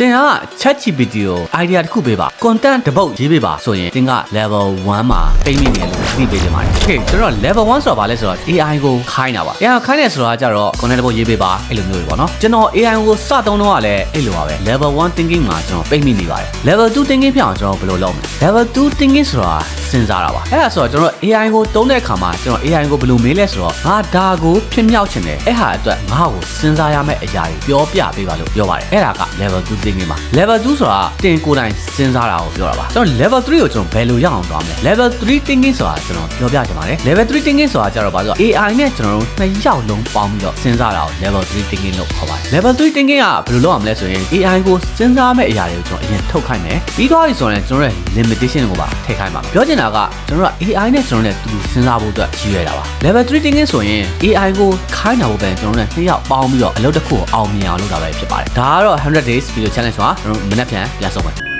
တင်က ChatGPT ကို idea တစ်ခုပေးပါ content တစ်ပုတ်ရေးပေးပါဆိုရင်တင်က level 1မှာပိတ်မိနေလို့သိပေးချင်ပါတယ်။ Okay ကျွန်တော် level 1ဆိုတာဘာလဲဆိုတော့ AI ကိုခိုင်းတာပါ။ AI ကိုခိုင်းတယ်ဆိုတာကကြတော့ content တစ်ပုတ်ရေးပေးပါအဲ့လိုမျိုးတွေပေါ့နော်။ကျွန်တော် AI ကိုစတုံးတော့ကလည်းအဲ့လိုပါပဲ level 1 thinking မှာကျွန်တော်ပိတ်မိနေပါတယ်။ level 2 thinking ပြောင်းကျွန်တော်ဘယ်လိုလုပ်မလဲ။ level 2 thinking ဆိုတာ စဉ်းစားတာပါ။အဲ့ဒါဆိုတော့ကျွန်တော် AI ကိုတုံးတဲ့အခါမှာကျွန်တော် AI ကိုဘယ်လိုမေးလဲဆိုတော့ငါဒါကိုဖြစ်မြောက်ချင်တယ်။အဲ့ဟာအတွက်ငါ့ကိုစဉ်းစားရမယ့်အရာတွေပြောပြပေးပါလို့ပြောပါတယ်။အဲ့ဒါက level 2 thinking ပါ။ level 2ဆိုတာတင်ကိုယ်တိုင်စဉ်းစားတာကိုပြောတာပါ။ကျွန်တော် level 3ကိုကျွန်တော်ဘယ်လိုရအောင်သွားမလဲ။ level 3 thinking ဆိုတာကျွန်တော်ပြောပြချင်ပါတယ်။ level 3 thinking ဆိုတာကြတော့ဘာလို့ AI နဲ့ကျွန်တော်တို့နှစ်ယောက်လုံးပေါင်းပြီးတော့စဉ်းစားတာကို level 3 thinking လို့ခေါ်ပါတယ်။ level 3 thinking ကဘယ်လိုလုပ်ရမလဲဆိုရင် AI ကိုစဉ်းစားမယ့်အရာတွေကိုကျွန်တော်အရင်ထုတ်ခိုင်းမယ်။ပြီးသွားပြီဆိုရင်ကျွန်တော်ရဲ့ limitation ကိုပါထည့်ခိုင်းပါမယ်။ပြောချင်တာကကျွန်တော်တို့က AI နဲ့ကျွန်တော်နဲ့တူတူစဉ်းစားဖို့အတွက်ရည်ရွယ်တာပါ။ level 3 thinking ဆိုရင် AI ကိုခိုင်းတာဖို့ပဲကျွန်တော်တို့နဲ့နှစ်ယောက်ပေါင်းပြီးတော့အလုပ်တစ်ခုကိုအောင်မြင်အောင်လုပ်တာပဲဖြစ်ပါတယ်။ဒါကတော့100 days video challenge ပါကျွန်တော်တို့မနေ့ပြန်ပြန်ဆုံးမယ်